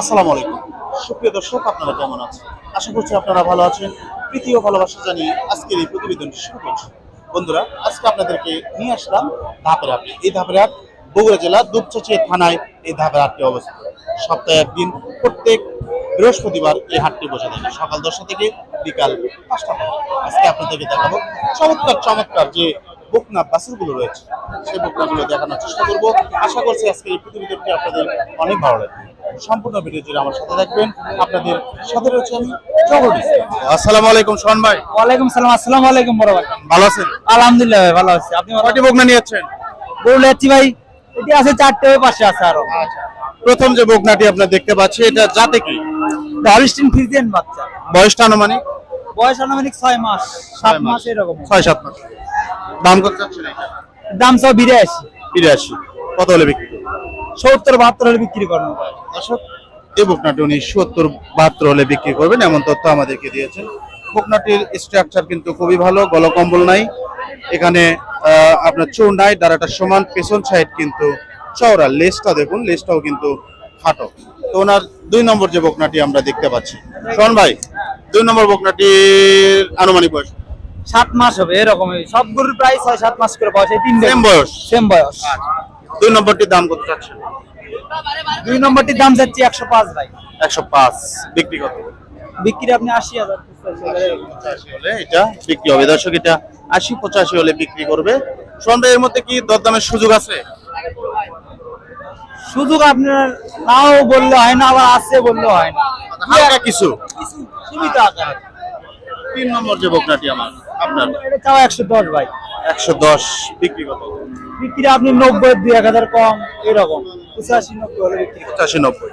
আসসালামু আলাইকুম। সুপ্রিয় দর্শক, আপনারা কেমন আছেন? আশা করছি আপনারা ভালো আছেন। প্রীতি ও ভালোবাসা জানিয়ে আজকের এই প্রতিবেদনটি শুরু করছি। বন্ধুরা, আজকে আপনাদেরকে নিয়ে আসলাম ধাপের হাট। এই ধাপের হাট বগুড়া জেলা দুপচাচিয়া থানায় এই ধাপের হাটটি অবস্থিত। সপ্তাহে একদিন, প্রত্যেক বৃহস্পতিবার এই হাটটি বসে থাকে। সকাল দশটা থেকে বিকাল পাঁচটা আজকে আপনাদেরকে দেখাবো চমৎকার চমৎকার যে বকনা বাসুরগুলো রয়েছে। সেই বকনাগুলো দেখানোর চেষ্টা করব। আশা করছি আজকে এই প্রতিবেদনটি আপনাদের অনেক ভালো লাগবে। সম্পূর্ণ ভিডিও জুড়ে আমার সাথে থাকবেন আপনাদের সাথে রয়েছে আমি আসসালামু আলাইকুম সোহান ভাই। ওয়ালাইকুম সালাম আসসালামু আলাইকুম বড় ভাই। ভালো আছেন? আলহামদুলিল্লাহ ভাই ভালো আছি। আপনি কয়টি বকনা নিয়েছেন বলে যাচ্ছি ভাই এটি আছে চারটে পাশে আছে আরও। প্রথম যে বকনাটি আপনার দেখতে পাচ্ছি এটা জাতে কি? হলিস্টিন ফ্রিজিয়ান বাচ্চা। বয়সটা আনুমানিক? বয়স আনুমানিক ছয় মাস সাত মাস এরকম। ছয় সাত মাস। দাম কত যাচ্ছেন এটা? দাম সব বিরাশি। বিরাশি। কত হলে বিক্রি? সত্তর বাহাত্তর হলে বিক্রি করানো দর্শক এই বকনাটি উনি সত্তর বাহাত্তর হলে বিক্রি করবেন এমন তথ্য আমাদেরকে দিয়েছেন। বকনাটির স্ট্রাকচার কিন্তু খুবই ভালো গলকম্বল নাই। এখানে আপনার চৌ নাই দাঁড়াটা সমান পেছন সাইড কিন্তু চওড়া। লেজটা দেখুন লেজটাও কিন্তু খাটো। তো ওনার দুই নম্বর যে বকনাটি আমরা দেখতে পাচ্ছি। শোন ভাই দুই নম্বর বকনাটির আনুমানিক বয়স? সাত মাস হবে এরকম সব গরুর প্রায় ছয় সাত মাস করে বয়স এই তিনটে সেম বয়স? সেম বয়স। দুই নম্বরটির দাম কত চাচ্ছেন? দুই নম্বরটির দাম যাচ্ছে একশো পাঁচ ভাই। একশো পাঁচ। বিক্রি কত? বিক্রি আপনি আশি হাজার হলে এটা বিক্রি হবে। দর্শক এটা আশি পঁচাশি হলে বিক্রি করবে। সন্ধ্যা এর মধ্যে কি দরদামের সুযোগ আছে? সুযোগ আপনার নাও বললে হয় না আবার আছে বললে হয় না। হালকা কিছু সীমিত আকার। তিন নম্বর যে বকনাটি আমার। আপনার? এটা চাও একশো দশ ভাই। একশো দশ বিক্রি কত? বিক্রি আপনি নব্বই দুই এক হাজার কম এরকম। পঁচাশি নব্বই হলে বিক্রি পঁচাশি নব্বই।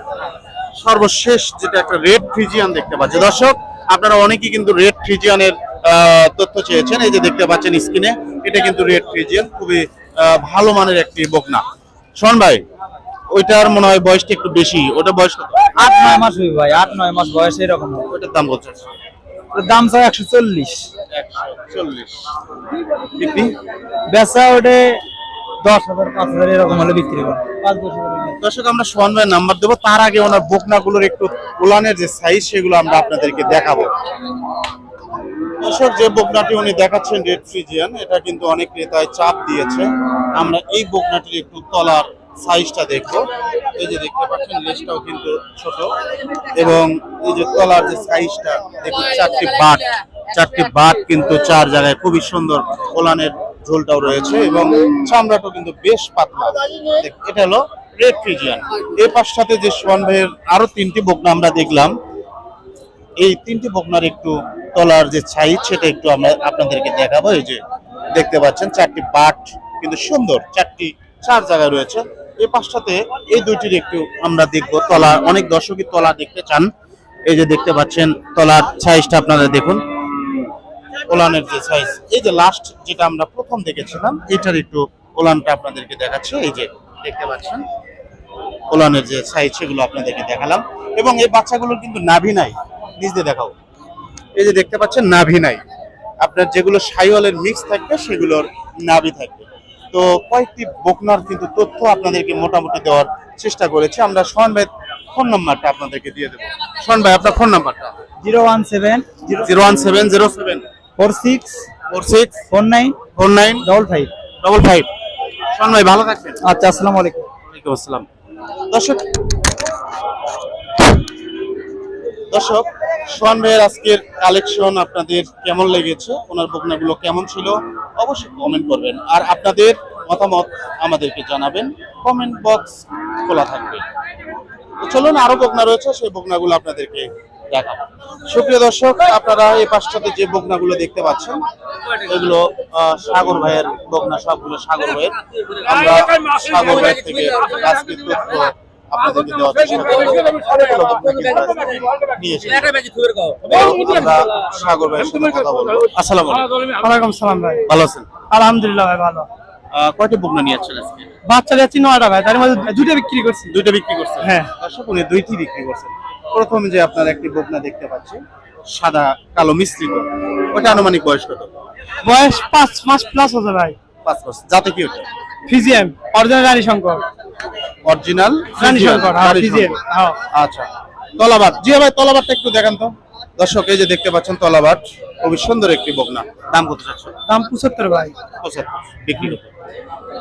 সর্বশেষ যেটা একটা রেড ফ্রিজিয়ান দেখতে পাচ্ছি। দর্শক আপনারা অনেকেই কিন্তু রেড ফ্রিজিয়ানের তথ্য চেয়েছেন। এই যে দেখতে পাচ্ছেন স্ক্রিনে এটা কিন্তু রেড ফ্রিজিয়ান। খুবই ভালো মানের একটি বকনা। শোন ভাই ওইটার মনে হয় বয়সটা একটু বেশি। ওটা বয়স কত? আট নয় মাস ভাই। আট নয় মাস বয়স এরকম ওইটার দাম বলছে। দাম চাও একশো চল্লিশ। চল্লিশ। বিক্রি? বেচা ওটে দশ হাজার পাঁচ হাজার এরকম হলে বিক্রি করবে পাঁচ দশ হাজার দর্শক আমরা সোহান ভাইয়ের নাম্বার দেবো। তার আগে ওনার বকনাগুলোর একটু উলানের যে সাইজ সেগুলো আমরা আপনাদেরকে দেখাবো। দর্শক যে বকনাটি উনি দেখাচ্ছেন রেড ফ্রিজিয়ান এটা কিন্তু অনেক ক্রেতায় চাপ দিয়েছে। আমরা এই বকনাটির একটু তলার সাইজটা দেখব। এই যে দেখতে পাচ্ছেন লেজটাও কিন্তু ছোট। এবং এই যে তলার যে সাইজটা দেখুন, চারটি বাট। চারটি বাট কিন্তু চার জায়গায় খুবই সুন্দর ওলানের ঝোলটাও রয়েছে এবং চামড়াটাও কিন্তু বেশ পাতলা। এটা হলো রেড ফ্রিজিয়ান এই পাশটাতে যে সোয়ান ভাইয়ের আরও তিনটি বকনা আমরা দেখলাম, এই তিনটি বকনার একটু তলার যে সাইজ সেটা একটু আমরা আপনাদেরকে দেখাবো। এই যে দেখতে পাচ্ছেন, চারটি বাট কিন্তু সুন্দর। চারটি, চার জায়গায় রয়েছে। এই পাশটাতে এই দুইটির একটু আমরা দেখব। তলা অনেক দর্শকই তলা দেখতে চান। এই যে দেখতে পাচ্ছেন, তলার সাইজটা আপনারা দেখুন। ওলানের যে সাইজ এই যে লাস্ট যেটা আমরা প্রথম দেখেছিলাম, এটার একটু ওলানটা আপনাদেরকে দেখাচ্ছি। এই যে দেখতে পাচ্ছেন, ওলানের যে সাইজ সেগুলো আপনাদেরকে দেখালাম। এবং এই বাচ্চাগুলোর কিন্তু নাভি নাই। নিজ দেখাও। এই যে দেখতে পাচ্ছেন, নাভি নাই। আপনার যেগুলো সাইওয়ালের মিক্স থাকবে, সেগুলোর নাভি থাকবে। তো কয়েকটি বকনার কিন্তু তথ্য আপনাদেরকে মোটামুটি দেওয়ার চেষ্টা করেছি। আমরা সোহান ভাই ফোন নাম্বারটা আপনাদেরকে দিয়ে দেবো। সোহান ভাই আপনার ফোন নাম্বারটা? Zero one seven zero one seven zero seven. Four six four six four nine four nine double five. Double five. Sohan ভাই ভালো থাকবেন। আচ্ছা আসসালামু আলাইকুম। ওয়ালাইকুম আসসালাম। দর্শক দর্শক, সোহান ভাইয়ের আজকের কালেকশন আপনাদের কেমন লেগেছে? ওনার বকনাগুলো কেমন ছিল? অবশ্যই কমেন্ট করবেন। আর আপনাদের মতামত আমাদেরকে জানাবেন। কমেন্ট বক্স খোলা থাকবে। চলুন, আরও বকনা রয়েছে, সেই বকনাগুলো আপনাদেরকে দেখাবো। সুপ্রিয় দর্শক, আপনারা এই পাশটাতে যে বকনাগুলো দেখতে পাচ্ছেন, এগুলো সাগর ভাইয়ের বকনা, সবগুলো সাগর ভাইয়ের। আমরা সাগর ভাইয়ের থেকে তথ্য আপনাদেরকে দেওয়ার চেষ্টা করব। নিয়ে। আমরা সাগর ভাইয়ের সাথে কথা বলব। আসসালামু আলাইকুম। সালাম ভাই। ভালো আছেন? আলহামদুলিল্লাহ ভাই ভালো। কয়টি বকনা নিয়ে আজকে? বাচ্চা যাচ্ছি নয়টা ভাই তার মধ্যে দুটো বিক্রি করছি। দুইটা বিক্রি করছেন? হ্যাঁ। দর্শক উনি দুইটি বিক্রি করছেন। প্রথম যে আপনার একটি বকনা দেখতে পাচ্ছি সাদা কালো মিশ্রিত। ওটা আনুমানিক বয়স কত? বয়স পাঁচ মাস প্লাস হচ্ছে ভাই। পাঁচ বছর যাতে কি ওটা? ফিজিএম অরিজিনাল রানী শঙ্কর। অরিজিনাল রানী শঙ্কর হ্যাঁ ফিজিএম হ্যাঁ। আচ্ছা। তলাবাট জি ভাই তলাবাটটা একটু দেখান তো। দর্শক এই যে দেখতে পাচ্ছেন তলাবাট খুবই সুন্দর একটি বকনা। দাম কত চাচ্ছ? দাম পঁচাত্তর ভাই। পঁচাত্তর। বিক্রি?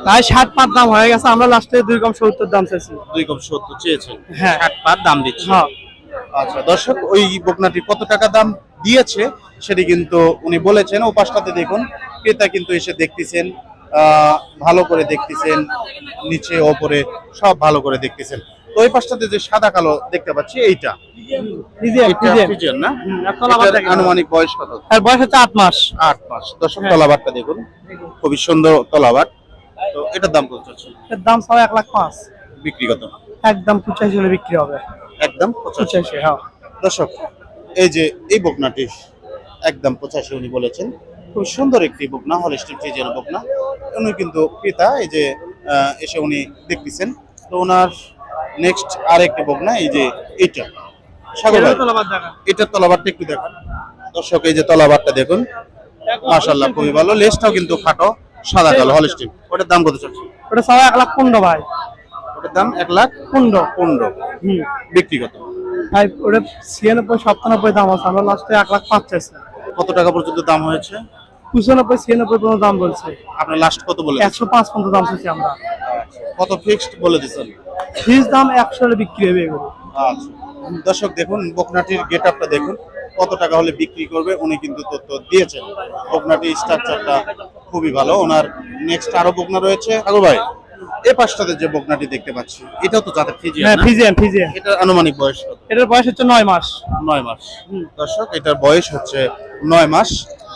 তাই ষাট পাঁচ দাম হয়ে গেছে। আমরা লাস্টে দুই কম সত্তর দাম চাইছি। দুই কম সত্তর চেয়েছেন। হ্যাঁ। ষাট পার দাম দিচ্ছে। হ্যাঁ। আচ্ছা দর্শক ওই বকনাটি কত টাকা দাম দিয়েছে সেটি কিন্তু উনি বলেছেন। ও পাশটাতে দেখুন ক্রেতা কিন্তু এসে দেখতেছেন। ভালো করে দেখতেছেন নিচে ওপরে সব ভালো করে দেখতেছেন। তো ওই পাশটাতে যে সাদা কালো দেখতে পাচ্ছি এইটা। না। আনুমানিক বয়স কত? বয়স হচ্ছে আট মাস। আট মাস। দর্শক হ্যাঁ। তলাবারটা দেখুন। খুবই সুন্দর তলাবার। তো এটার দাম কত চলছে এর দাম সবাই এক লাখ পাঁচ। বিক্রি কত? একদম পঁচাশি হলে বিক্রি হবে। একদম পঁচাশি হ্যাঁ। দর্শক এই যে এই বকনাটি একদম পঁচাশি উনি বলেছেন। খুব সুন্দর একটি বকনা হলিস্টিন ফ্রিজের বকনা। উনি কিন্তু ক্রেতা এই যে এসে উনি দেখতেছেন। তো ওনার নেক্সট আরেকটি বকনা এই যে এইটা সাগর দেখা এটার তলাবারটা একটু দেখুন। দর্শক এই যে তলাবারটা দেখুন মাশাল্লাহ খুবই ভালো। লেজটাও কিন্তু খাটো সাদা কালো হলিস্টিন ওটার দাম কত চলছে? ওটা সবাই এক লাখ পনেরো ভাই। ওটার দাম এক লাখ পনেরো। পনেরো। কত? ভাই ওটা ছিয়ানব্বই সপ্তানব্বই দাম আছে। আমরা লাস্টে এক লাখ পাঁচ চাইছি কত টাকা পর্যন্ত দাম হয়েছে? পঁচানব্বই ছিয়ানব্বই পর্যন্ত দাম বলছে। আপনার লাস্ট কত বলে একশো পাঁচ পর্যন্ত দাম চাইছি আমরা। কত ফিক্সড বলে দিচ্ছেন? ফিস দাম একশো বিক্রি হবে এগুলো। আচ্ছা। দর্শক দেখুন বকনাটির গেট আপটা দেখুন। কত টাকা হলে বিক্রি করবে উনি কিন্তু তথ্য দিয়েছেন। বকনাটির স্ট্রাকচারটা খুবই ভালো। ওনার নেক্সট আরও বকনা রয়েছে। আগর ভাই। এই পাশটাতে যে বকনাটি দেখতে পাচ্ছি এটাও তো যাতে ফিজি হ্যাঁ ফিজিয়ান ফিজিয়ান। এটার আনুমানিক বয়স কত? এটার বয়স হচ্ছে নয় মাস। নয় মাস। দর্শক এটার বয়স হচ্ছে নয় মাস।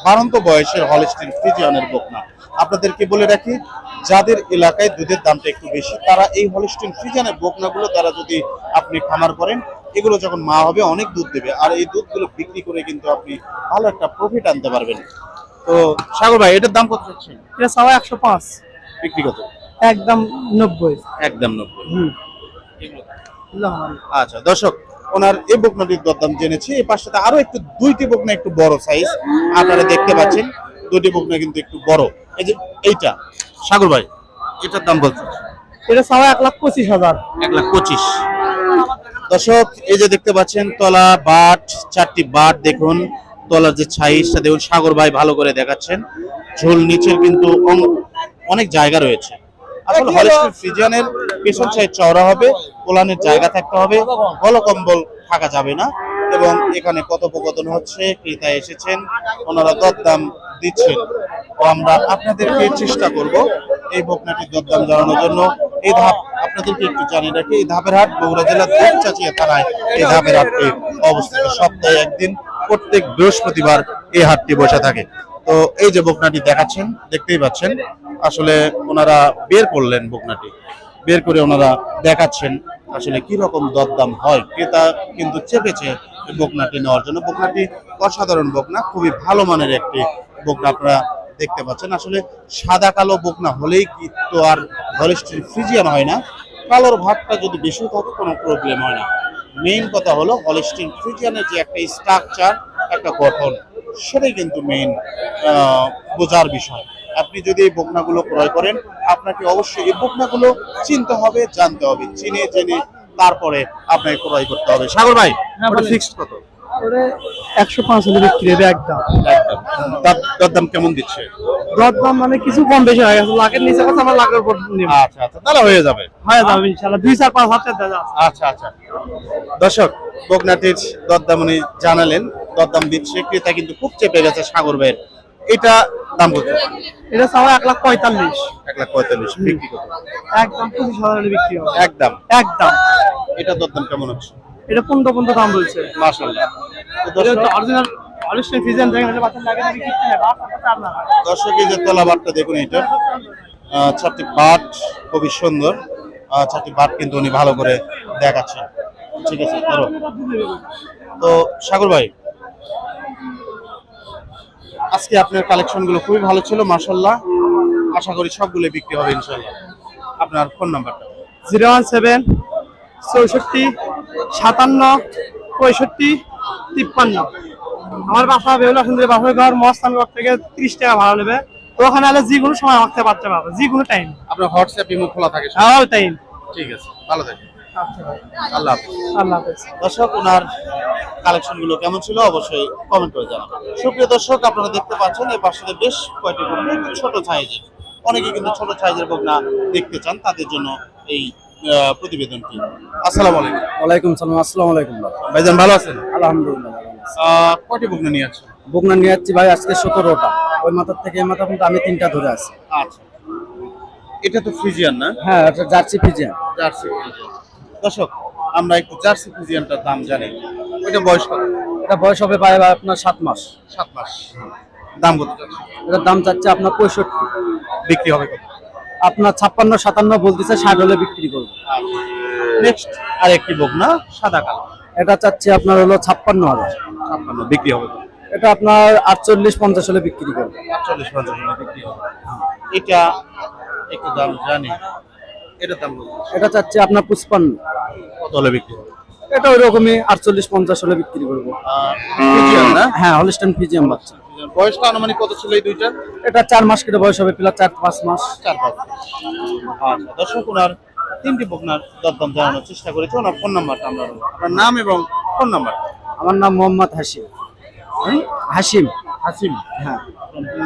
বারন্ত বয়সের হলস্টিন ফ্রিজিয়ানের বকনা। আপনাদেরকে বলে রাখি যাদের এলাকায় দুধের দামটা একটু বেশি তারা এই হলস্টিন ফ্রিজিয়ানের বকনাগুলো তারা যদি আপনি খামার করেন এগুলো যখন মা হবে অনেক দুধ দেবে। আর এই দুধগুলো বিক্রি করে কিন্তু আপনি ভালো একটা প্রফিট আনতে পারবেন। তো সাগর ভাই এটার দাম কত চাচ্ছেন? এটা সবাই একশো পাঁচ। বিক্রি কত? একদম নব্বই। একদম নব্বই। হুম। আচ্ছা দর্শক ওনার এই বকনাটির দরদাম জেনেছি। এই পাশটাতে আরও একটু দুইটি বকনা একটু বড় সাইজ আপনারা দেখতে পাচ্ছেন দুইটি বকনা কিন্তু একটু বড়। এই যে এইটা সাগর ভাই এটার দাম বলছে এটা সবাই এক লাখ পঁচিশ হাজার। এক লাখ পঁচিশ। দর্শক এই যে দেখতে পাচ্ছেন তলা বাট চারটি বাট দেখুন। তলার যে সাইজটা দেখুন সাগর ভাই ভালো করে দেখাচ্ছেন। ঝোল নিচের কিন্তু অনেক জায়গা রয়েছে। আসলে হলিস্টিন ফ্রিজিয়ানের পেছন সাইড চওড়া হবে কোলানের জায়গা থাকতে হবে গলকম্বল থাকা যাবে না। এবং এখানে কথোপকথন হচ্ছে ক্রেতা এসেছেন ওনারা দরদাম দিচ্ছেন। তো আমরা আপনাদেরকে চেষ্টা করব এই বকনাটির দরদাম জানানোর জন্য। এই ধাপ আপনাদেরকে একটু জানিয়ে রাখি এই ধাপের হাট বগুড়া জেলার চাচিয়া থানায় এই ধাপের হাটটি অবস্থিত। সপ্তাহে একদিন প্রত্যেক বৃহস্পতিবার এই হাটটি বসে থাকে। তো এই যে বকনাটি দেখাচ্ছেন, দেখতেই পাচ্ছেন, আসলে ওনারা বের করলেন বকনাটি। বের করে ওনারা দেখাচ্ছেন আসলে কি রকম দরদাম হয়। ক্রেতা কিন্তু চেপেছে বকনাটি নেওয়ার জন্য। বকনাটি অসাধারণ বকনা, খুবই ভালো মানের একটি বকনা আপনারা দেখতে পাচ্ছেন। আসলে সাদা কালো বকনা হলেই কি তো আর হলিস্টিন ফ্রিজিয়ান হয় না। কালোর ভাগটা যদি বেশি থাকে কোনো প্রবলেম হয় না। মেইন কথা হলো হলিস্টিন ফ্রিজিয়ানের যে একটা স্ট্রাকচার একটা গঠন। সেটাই কিন্তু মেইন বোঝার বিষয়। আপনি যদি এই বকনাগুলো ক্রয় করেন আপনাকে অবশ্যই এই বকনাগুলো চিনতে হবে জানতে হবে। চিনে জেনে তারপরে আপনাকে ক্রয় করতে হবে। সাগর ভাই। ফিক্সড কত? একশো পাঁচ হলে বিক্রি হবে একদম। একদম। দাম- দরদাম কেমন দিচ্ছে? দর দাম মানে কিছু কম বেশি হয়ে গেছে। লাখের নিচে কথা আমরা লাখের উপর আচ্ছা আচ্ছা। তাহলে হয়ে যাবে। হয়ে যাবে ইনশাল্লাহ দুই চার পাঁচ হাজার দাদা আচ্ছা আচ্ছা। দর্শক বগনাটির দরদাম উনি জানালেন। দরদাম দিচ্ছে ক্রেতা কিন্তু খুব চেপে গেছে সাগর ভাইয়ের। এটা দাম কত? এটা সবাই এক লাখ পঁয়তাল্লিশ। এক লাখ পঁয়তাল্লিশ বিক্রি কত? একদম খুবই হলে বিক্রি হবে। একদম। একদম। এটা দরদাম কেমন হচ্ছে? এটা পনেরো পনেরো দাম বলছে মাশাল্লাহ অরিজিনাল অরিজিনাল ফিজেন। দর্শক এই যে তলাবারটা দেখুন এটা চারটি বাট খুবই সুন্দর। চারটি বাট কিন্তু উনি ভালো করে দেখাচ্ছেন। ঠিক আছে তো সাগর ভাই আজকে আপনার কালেকশনগুলো খুবই ভালো ছিল মার্শাল্লাহ আশা করি সবগুলো বিক্রি হবে ইনশাল্লাহ আপনার ফোন নাম্বারটা? জিরো ওয়ান সেভেন চৌষট্টি সাতান্ন পঁয়ষট্টি তিপ্পান্ন। আমার বাসা বেহুলা সুন্দরী বাসার ঘর মস্তানগর থেকে ত্রিশ টাকা ভাড়া নেবে। ওখানে আলে যে কোনো সময় আমাকে পারতে পারবে যে কোনো টাইম আপনার হোয়াটসঅ্যাপ ইমো খোলা থাকে? অল টাইম ঠিক আছে ভালো থাকবেন আচ্ছা ভাই। আল্লাহ হাফেজ। আল্লাহ হাফেজ। দর্শক ওনার কালেকশনগুলো কেমন ছিল অবশ্যই কমেন্ট করে জানাবেন। সুপ্রিয় দর্শক আপনারা দেখতে পাচ্ছেন এই পাশে বেশ কয়েকটি একটু ছোট সাইজের অনেকে কিন্তু ছোট সাইজের বকনা দেখতে চান তাদের জন্য এই প্রতিবেদনটি। আসসালামু আলাইকুম। ওয়ালাইকুম সালাম আসসালামু আলাইকুম ভাইজান ভালো আছেন? আলহামদুলিল্লাহ কয়টি বকনা নিয়ে আছেন বকনা নিয়ে যাচ্ছি ভাই আজকে সতেরোটা। ওই মাথার থেকে এই মাথা পর্যন্ত আমি তিনটা ধরে আছি। আচ্ছা। এটা তো ফ্রিজিয়ান না? হ্যাঁ এটা জার্সি ফিজিয়ান জার্সি ফ্রিজিয়ান দর্শক আমরা একটু জার্সি ফ্রিজিয়ানটার দাম জানি। বয়স কত? এটা বয়স হবে আপনার সাত মাস। সাত মাস। দাম কত এটার দাম চাচ্ছে আপনার পঁয়ষট্টি। বিক্রি হবে কত? আপনার ছাপ্পান্ন সাতান্ন বলতেছে ষাট হলে বিক্রি করব। নেক্সট আর আরেকটি বকনা সাদা কালো। এটা চাচ্ছে আপনার হলো ছাপ্পান্ন হাজার। ছাপ্পান্ন বিক্রি হবে এটা আপনার আটচল্লিশ পঞ্চাশ হলে বিক্রি করব। আটচল্লিশ পঞ্চাশ হলে বিক্রি হবে। এটা একটু দাম জানি। এটার দাম এটা চাচ্ছে আপনার পুষ্পান্ন কত হলে বিক্রি হবে? এটা ওই রকমই আটচল্লিশ পঞ্চাশ হলে বিক্রি করব। হ্যাঁ হলিস্টান ফিজিয়াম বাচ্চা। বয়সটা আনুমানিক কত ছিল এই দুইটা? এটা চার মাস কেটে বয়স হবে প্লাস চার পাঁচ মাস। চার পাঁচ। আচ্ছা দর্শক ওনার তিনটি বকনার দরদাম জানানোর চেষ্টা করেছে। ওনার ফোন নাম্বারটা আমরা আপনার নাম এবং ফোন নাম্বার আমার নাম মোহাম্মদ হাসিম হাসিম হাসিম হ্যাঁ।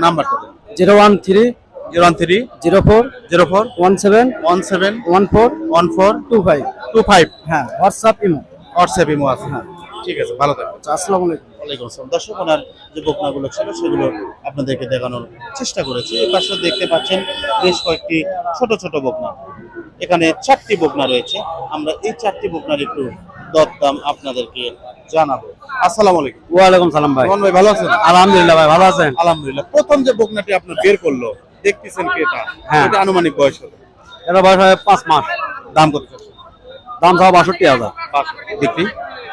নাম্বারটা zero one three zero one three zero four zero four one seven one seven one four one four two five. Two five. হ্যাঁ হোয়াটসঅ্যাপ ইমো। হোয়াটসঅ্যাপ ইমো আছে হ্যাঁ। ঠিক আছে ভালো থাকবেন। আচ্ছা আসসালামু আলাইকুম। ওয়ালাইকুম আসসালাম। দর্শক ওনার যে বকনাগুলো ছিল সেগুলো আপনাদেরকে দেখানোর চেষ্টা করেছি। এই পাশে দেখতে পাচ্ছেন বেশ কয়েকটি ছোট ছোট বকনা। এখানে চারটি বকনা রয়েছে। আমরা এই চারটি বকনার একটু দরদাম আপনাদেরকে জানাব। আসসালামু আলাইকুম। ওয়ালাইকুম সালাম ভাই। রহমান ভাই ভালো আছেন? আলহামদুলিল্লাহ ভাই ভালো আছেন? আলহামদুলিল্লাহ। প্রথম যে বকনাটি আপনার বের করল দেখতেছেন কি এটা? হ্যাঁ। এটা আনুমানিক বয়স হলো এটা বয়স হবে পাঁচ মাস। দাম কত? দাম সব বাষট্টি হাজার। বিক্রি?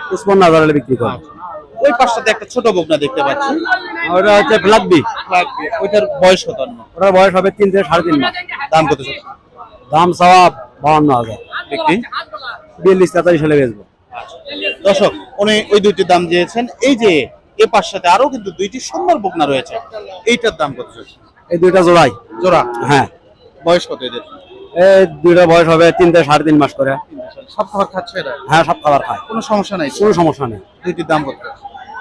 পঁচপন্ন হাজার হলে বিক্রি করব ওই পাশটাতে একটা ছোট বকনা দেখতে পাচ্ছি। ওটা হচ্ছে ব্ল্যাক বি। লাগবে ওইটার বয়স কত ওটার বয়স হবে তিন থেকে সাড়ে তিন মাস। দাম কত দাম সব বাহান্ন হাজার। বিক্রি? বিয়াল্লিশ তেতাল্লিশ হলে বেচবো। দর্শক উনি ওই দুইটির দাম দিয়েছেন। এই যে এ পাশটাতে আরও কিন্তু দুইটি সুন্দর বকনা রয়েছে। এইটার দাম কত এই দুইটা জোড়াই। জোড়া? হ্যাঁ। বয়স কত এদের? এই দুইটা বয়স হবে তিন থেকে সাড়ে তিন মাস করে। সব খাবার খাচ্ছে এরা? হ্যাঁ সব খাবার খায়। কোনো সমস্যা নাই? কোনো সমস্যা নেই। দুইটির দাম কত?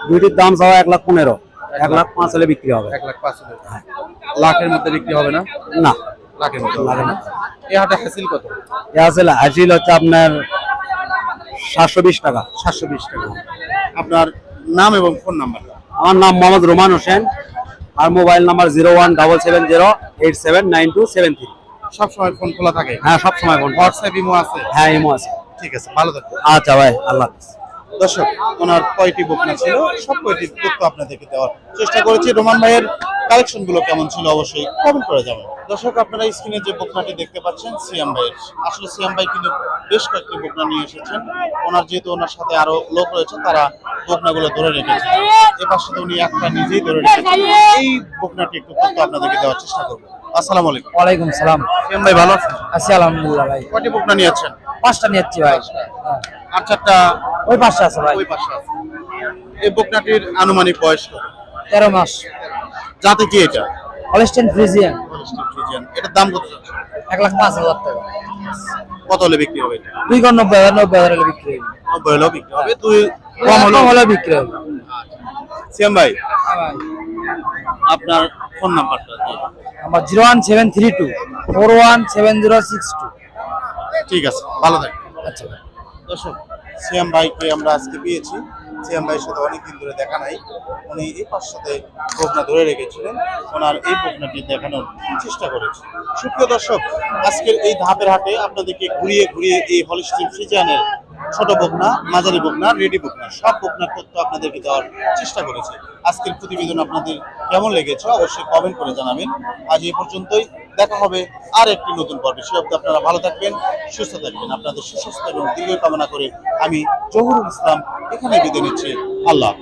দুইটির দাম সব এক লাখ পনেরো। এক লাখ পাঁচ হলে বিক্রি হবে। এক লাখ পাঁচ হাজার লাখের মধ্যে বিক্রি হবে না? না। লাখের মধ্যে। লাগে না এই হাটে হাসিল কত? এ আছে হাসিল হচ্ছে আপনার সাতশো বিশ টাকা। সাতশো বিশ টাকা। আপনার নাম এবং ফোন নাম্বারটা আমার নাম মোহাম্মদ রোমান হোসেন। আর mobile number zero one double seven zero eight seven nine two seven three. সব সময় ফোন খোলা থাকে? হ্যাঁ সব সময় ফোন হোয়াটসঅ্যাপ ইমো আছে? হ্যাঁ ইমো আছে। ঠিক আছে ভালো থাকবেন। আচ্ছা ভাই আল্লাহ দর্শক ওনার কয়টি বকনা ছিল? সব কয়টি তথ্য আপনাদেরকে দেওয়ার চেষ্টা করেছি। রোমান ভাইয়ের কালেকশনগুলো কেমন ছিল অবশ্যই কমেন্ট করে যাবেন দর্শক আপনারা স্ক্রিনে যে বকনাটি দেখতে পাচ্ছেন সিয়াম ভাইয়ের। আসলে সিয়াম ভাই কিন্তু বেশ কয়েকটি বকনা নিয়ে এসেছেন। ওনার যেহেতু ওনার সাথে আরও লোক রয়েছে তারা বকনাগুলো ধরে রেখেছেন এ পাশে উনি একটা নিজেই ধরে রেখেছেন। এই বকনাটি একটু তথ্য আপনাদেরকে দেওয়ার চেষ্টা করব। আসসালামু আলাইকুম। ওয়ালাইকুম সালাম। সিয়াম ভাই ভালো আছেন? আছি আলহামদুলিল্লাহ ভাই। কয়টি বকনা নিয়েছেন? পাঁচটা নিয়েছি ভাই। আর চারটা? ওই পাঁচটা আছে ভাই। ওই পাশে আছে। এই বকনাটির আনুমানিক বয়স কত? তেরো মাস। যাতে কি এটা? হলিস্টেন ফ্রিজিয়ান ফ্রিজিয়ান এটার দাম কত যাচ্ছে? এক লাখ পাঁচ হাজার টাকা। কত হলে বিক্রি হবে এটা? দুই ঘর নব্বই হাজার নব্বই হাজার হলে বিক্রি হবে। নব্বই হলেও বিক্রি হবে। তুই কম হলে বিক্রি হবে। সিয়াম ভাই আপনার ফোন নাম্বারটা। আমার zero one seven three two four one seven zero six two. ঠিক আছে ভালো থাকবেন আচ্ছা। দর্শক সিয়াম ভাইকে আমরা আজকে পেয়েছি। সিএম ভাইয়ের সাথে অনেকদিন ধরে দেখা নাই। উনি এই সাথে বকনা ধরে রেখেছিলেন। ওনার এই বকনাটি দেখানোর চেষ্টা করেছি। সুপ্রিয় দর্শক আজকের এই ধাপের হাটে আপনাদেরকে ঘুরিয়ে ঘুরিয়ে এই হলিস্টিন ফ্রিজিয়ানের ছোট বকনা মাঝারি বকনা রেডি বকনা সব বকনার তথ্য আপনাদেরকে দেওয়ার চেষ্টা করেছে। আজকের প্রতিবেদন আপনাদের কেমন লেগেছে? অবশ্যই কমেন্ট করে জানাবেন। আজ এই পর্যন্তই। দেখা হবে আর একটি নতুন পর্বে। সে অব্দি আপনারা ভালো থাকবেন, সুস্থ থাকবেন। আপনাদের সুস্থ এবং দীর্ঘ কামনা করে আমি জহুরুল ইসলাম এখানে বিদায় নিচ্ছি। আল্লাহ হাফিজ।